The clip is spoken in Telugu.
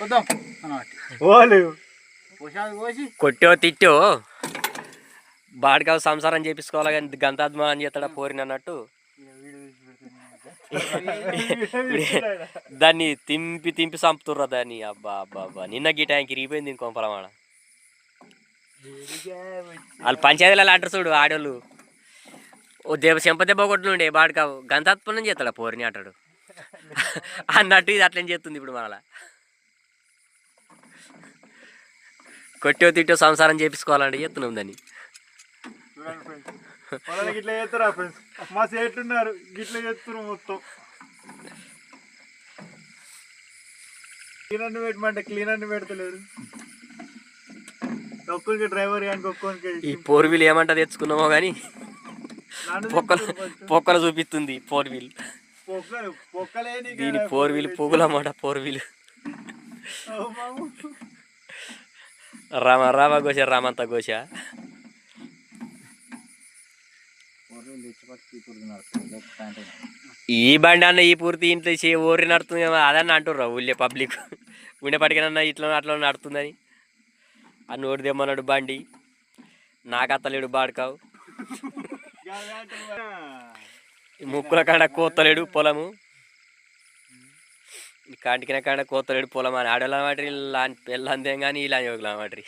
వద్దాం ఓలు. కొట్టో తిట్టో. బాడికావు సంసారం చేపించుకోవాలి కానీ గంతాత్మానం చేస్తాడా పోరిన అన్నట్టు. దాన్ని తింపి తింపి చంపుతుర్రా దాన్ని. అబ్బా అబ్బా అబ్బా. నిన్న గీ టైంకి ఇరిగిపోయింది ఇంకో పొలమాడ వాళ్ళు పంచాయతీలలో అంటారు చూడు ఆడోళ్ళు. ఓ దెబ్బ చెంప దెబ్బ కొట్టుండే బాడికావు గంతాత్మనం చేస్తాడా పోరిని అంటాడు. అన్నట్టు ఇది అట్లని చేస్తుంది ఇప్పుడు మనలా. కొట్టో తిట్టో సంసారం చేపించుకోవాలంటే చేస్తున్నాం దాన్ని చేస్తారా ఫ్రెండ్స్ మా గిట్ల చేస్తున్నారు మొత్తం. పెట్టమంటే క్లీనర్ని పెడతలేరు. డ్రైవర్ కానీ ఈ ఫోర్ వీల్ ఏమంటా తెచ్చుకున్నామో కానీ పొక్కల. పొక్కలు చూపిస్తుంది ఫోర్ వీల్ దీని ఫోర్ వీల్ పువ్వులన్నమాట ఫోర్ వీల్. రామ రామ గోష రామంత గోష ఈ బండి అన్న ఈ పూర్తి ఇంట్లో చే ఊరి నడుతుంది అదన్న అంటుర్రా ఊళ్ళే పబ్లిక్ ఉండేపటికనన్నా ఇట్లా అట్లా నడుతుందని. ఆ నోటి తెమ్మన్నాడు బండి. నాకు అత్తలేడు బాడుకావు ఈ ముక్కుల కాడ కోతలేడు పొలము. కాంటికిన కాడ కోతలేడు పొలం అని. ఆడోళ్ళ మాటరి పెళ్ళందేం కానీ ఇలా యోగుల మాటరి.